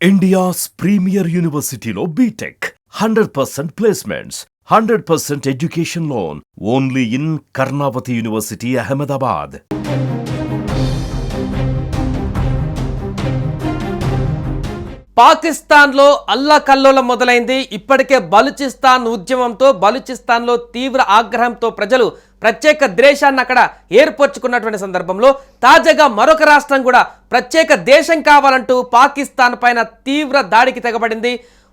India's premier యూనివర్సిటీలో B Tech hundred percent placements hundred percent education loan only in Karnavati university Ahmedabad పాకిస్తాన్లో అల్లకల్లోలం మొదలైంది. ఇప్పటికే బలూచిస్తాన్ ఉద్యమంతో బలూచిస్తాన్లో తీవ్ర ఆగ్రహంతో ప్రజలు ప్రత్యేక ద్వేషాన్ని అక్కడ ఏర్పరచుకున్నటువంటి సందర్భంలో తాజాగా మరొక రాష్ట్రం కూడా ప్రత్యేక దేశం కావాలంటూ పాకిస్తాన్ పైన తీవ్ర దాడికి తెగబడింది.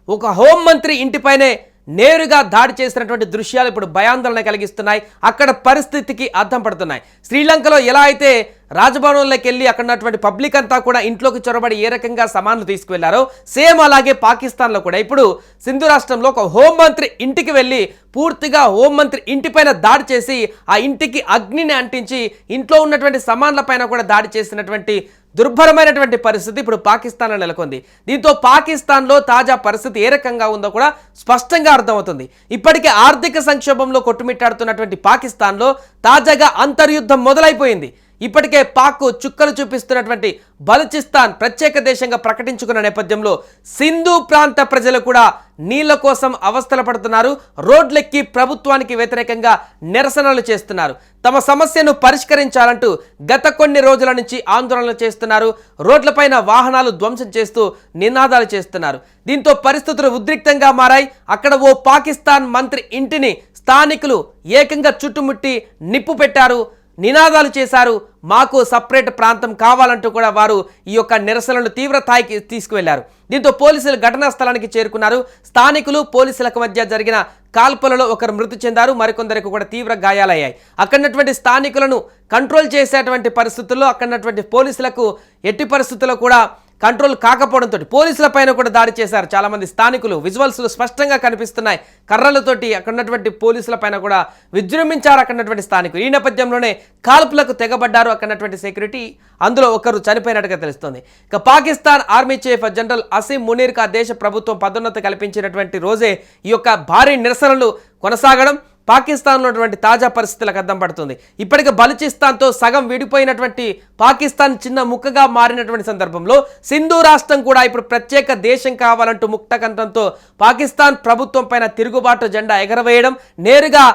ఒక హోంమంత్రి ఇంటిపైనే నేరుగా దాడి చేసినటువంటి దృశ్యాలు ఇప్పుడు భయాందోళన కలిగిస్తున్నాయి. అక్కడ పరిస్థితికి అర్థం పడుతున్నాయి. శ్రీలంకలో ఎలా అయితే రాజభవనంలోకి వెళ్ళి అక్కడ ఉన్నటువంటి పబ్లిక్ అంతా కూడా ఇంట్లోకి చొరబడి ఏ రకంగా సమాన్లు తీసుకువెళ్ళారో సేమ్ అలాగే పాకిస్తాన్లో కూడా. ఇప్పుడు సింధు రాష్ట్రంలో ఒక హోంమంత్రి ఇంటికి వెళ్ళి పూర్తిగా హోంమంత్రి ఇంటిపైన దాడి చేసి ఆ ఇంటికి అగ్నిని అంటించి ఇంట్లో ఉన్నటువంటి సమాన్లపైన కూడా దాడి చేసినటువంటి దుర్భరమైనటువంటి పరిస్థితి ఇప్పుడు పాకిస్తాన్లో నెలకొంది. దీంతో పాకిస్తాన్లో తాజా పరిస్థితి ఏ రకంగా ఉందో కూడా స్పష్టంగా అర్థమవుతుంది. ఇప్పటికే ఆర్థిక సంక్షోభంలో కొట్టుమిట్టాడుతున్నటువంటి పాకిస్తాన్లో తాజాగా అంతర్యుద్ధం మొదలైపోయింది. ఇప్పటికే పాక్ చుక్కలు చూపిస్తున్నటువంటి బలుచిస్తాన్ ప్రత్యేక దేశంగా ప్రకటించుకున్న నేపథ్యంలో సింధు ప్రాంత ప్రజలు కూడా నీళ్ళ కోసం అవస్థలు పడుతున్నారు. రోడ్లెక్కి ప్రభుత్వానికి వ్యతిరేకంగా నిరసనలు చేస్తున్నారు. తమ సమస్యను పరిష్కరించాలంటూ గత కొన్ని రోజుల నుంచి ఆందోళనలు చేస్తున్నారు. రోడ్లపైన వాహనాలు ధ్వంసం చేస్తూ నినాదాలు చేస్తున్నారు. దీంతో పరిస్థితులు ఉద్రిక్తంగా మారాయి. అక్కడ ఓ పాకిస్తాన్ మంత్రి ఇంటిని స్థానికులు ఏకంగా చుట్టుముట్టి నిప్పు పెట్టారు. నినాదాలు చేశారు. మాకు సపరేట్ ప్రాంతం కావాలంటూ కూడా వారు ఈ యొక్క నిరసనలు తీవ్ర స్థాయికి తీసుకువెళ్ళారు. దీంతో పోలీసులు ఘటనా స్థలానికి చేరుకున్నారు. స్థానికులు పోలీసులకు మధ్య జరిగిన కాల్పులలో ఒకరు మృతి చెందారు. మరికొందరికి కూడా తీవ్ర గాయాలయ్యాయి. అక్కడున్నటువంటి స్థానికులను కంట్రోల్ చేసేటువంటి పరిస్థితుల్లో అక్కడున్నటువంటి పోలీసులకు ఎట్టి పరిస్థితుల్లో కూడా కంట్రోల్ కాకపోవడంతో పోలీసుల పైన కూడా దాడి చేశారు చాలామంది స్థానికులు. విజువల్స్లు స్పష్టంగా కనిపిస్తున్నాయి. కర్రలతోటి అక్కడ ఉన్నటువంటి పోలీసుల పైన కూడా విజృంభించారు అక్కడ ఉన్నటువంటి స్థానికులు. ఈ నేపథ్యంలోనే కాల్పులకు తెగబడ్డారు అక్కడ ఉన్నటువంటి సెక్యూరిటీ. అందులో ఒకరు చనిపోయినట్టుగా తెలుస్తోంది. ఇక Pakistan army chief general Asim మునీర్కి దేశ ప్రభుత్వం పదోన్నతి కల్పించినటువంటి రోజే ఈ యొక్క భారీ నిరసనలు కొనసాగడం. పాకిస్తాన్లో ఉన్నటువంటి తాజా పరిస్థితులకు అద్దం పడుతుంది. ఇప్పటికే బలుచిస్తాన్తో సగం విడిపోయినటువంటి పాకిస్తాన్ చిన్న ముక్కగా మారినటువంటి సందర్భంలో సింధు రాష్ట్రం కూడా ఇప్పుడు ప్రత్యేక దేశం కావాలంటూ ముక్తకంఠంతో పాకిస్తాన్ ప్రభుత్వం పైన తిరుగుబాటు జెండా ఎగరవేయడం నేరుగా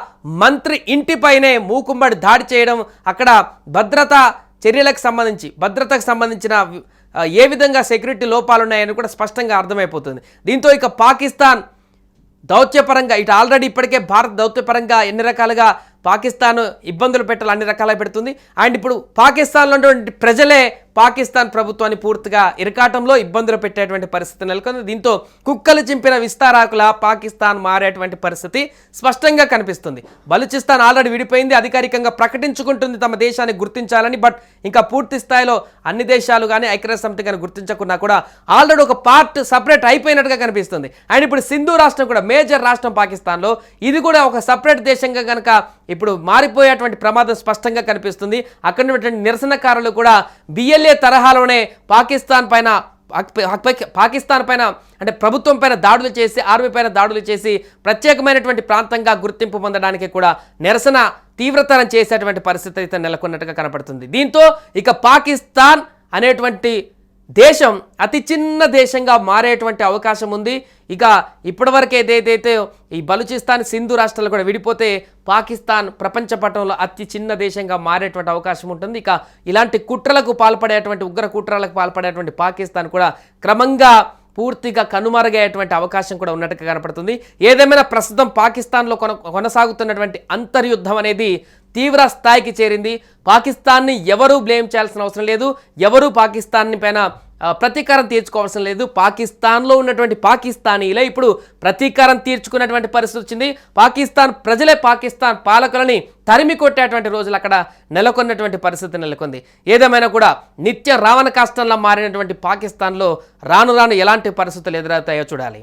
మంత్రి ఇంటిపైనే మూకుమ్మడి దాడి చేయడం అక్కడ భద్రతా చర్యలకు సంబంధించి భద్రతకు సంబంధించిన ఏ విధంగా సెక్యూరిటీ లోపాలు ఉన్నాయని కూడా స్పష్టంగా అర్థమైపోతుంది. దీంతో ఇక పాకిస్తాన్ దౌత్యపరంగా ఇటు ఆల్రెడీ ఇప్పటికే భారత్ దౌత్యపరంగా ఎన్ని రకాలుగా పాకిస్తాన్ ఇబ్బందులు పెట్టాలి అన్ని రకాలుగా పెడుతుంది. అండ్ ఇప్పుడు పాకిస్తాన్లో ఉన్నటువంటి ప్రజలే పాకిస్తాన్ ప్రభుత్వాన్ని పూర్తిగా ఇరకాటంలో ఇబ్బందులు పెట్టేటువంటి పరిస్థితి నెలకొంది. దీంతో కుక్కలు చింపిన విస్తారాకుల పాకిస్తాన్ మారేటువంటి పరిస్థితి స్పష్టంగా కనిపిస్తుంది. బలూచిస్తాన్ ఆల్రెడీ విడిపోయింది అధికారికంగా ప్రకటించుకుంటుంది తమ దేశాన్ని గుర్తించాలని బట్ ఇంకా పూర్తి స్థాయిలో అన్ని దేశాలు కానీ ఐక్యరాజ్య సమితి కానీ గుర్తించకున్నా కూడా ఆల్రెడీ ఒక పార్ట్ సపరేట్ అయిపోయినట్టుగా కనిపిస్తుంది. అండ్ ఇప్పుడు సింధు రాష్ట్రం కూడా మేజర్ రాష్ట్రం పాకిస్తాన్లో. ఇది కూడా ఒక సపరేట్ దేశంగా కనుక ఇప్పుడు మారిపోయేటువంటి ప్రమాదం స్పష్టంగా కనిపిస్తుంది. అక్కడ ఉన్నటువంటి నిరసనకారులు కూడా బిఎల్ఏ తరహాలోనే పాకిస్తాన్ పైన పాకిస్తాన్ పైన అంటే ప్రభుత్వం పైన దాడులు చేసి ఆర్మీ పైన దాడులు చేసి ప్రత్యేకమైనటువంటి ప్రాంతంగా గుర్తింపు పొందడానికి కూడా నిరసన తీవ్రతరం చేసేటువంటి పరిస్థితి అయితే నెలకొన్నట్టుగా కనపడుతుంది. దీంతో ఇక పాకిస్తాన్ అనేటువంటి దేశం అతి చిన్న దేశంగా మారేటువంటి అవకాశం ఉంది. ఇక ఇప్పటివరకు ఏదైతే ఈ బలూచిస్తాన్ సింధు రాష్ట్రాలు కూడా విడిపోతే పాకిస్తాన్ ప్రపంచ పటంలో అతి చిన్న దేశంగా మారేటువంటి అవకాశం ఉంటుంది. ఇక ఇలాంటి కుట్రలకు పాల్పడేటువంటి ఉగ్ర కుట్రలకు పాల్పడేటువంటి పాకిస్తాన్ కూడా క్రమంగా పూర్తిగా కనుమరుగయ్యేటువంటి అవకాశం కూడా ఉన్నట్టుగా కనపడుతుంది. ఏదేమైనా ప్రస్తుతం పాకిస్తాన్లో కొన కొనసాగుతున్నటువంటి అంతర్యుద్ధం అనేది తీవ్ర స్థాయికి చేరింది. పాకిస్తాన్ని ఎవరూ బ్లేమ్ చేయాల్సిన అవసరం లేదు. ఎవరూ పాకిస్తాన్ని పైన ప్రతీకారం తీర్చుకోవాల్సిన లేదు. పాకిస్తాన్లో ఉన్నటువంటి పాకిస్తానీలే ఇప్పుడు ప్రతీకారం తీర్చుకున్నటువంటి పరిస్థితి వచ్చింది. పాకిస్తాన్ ప్రజలే పాకిస్తాన్ పాలకులని తరిమి కొట్టేటువంటి రోజులు అక్కడ నెలకొన్నటువంటి పరిస్థితి నెలకొంది. ఏదేమైనా కూడా నిత్య రావణ కాష్టంలా మారినటువంటి పాకిస్తాన్లో రాను రాను ఎలాంటి పరిస్థితులు ఎదురవుతాయో చూడాలి.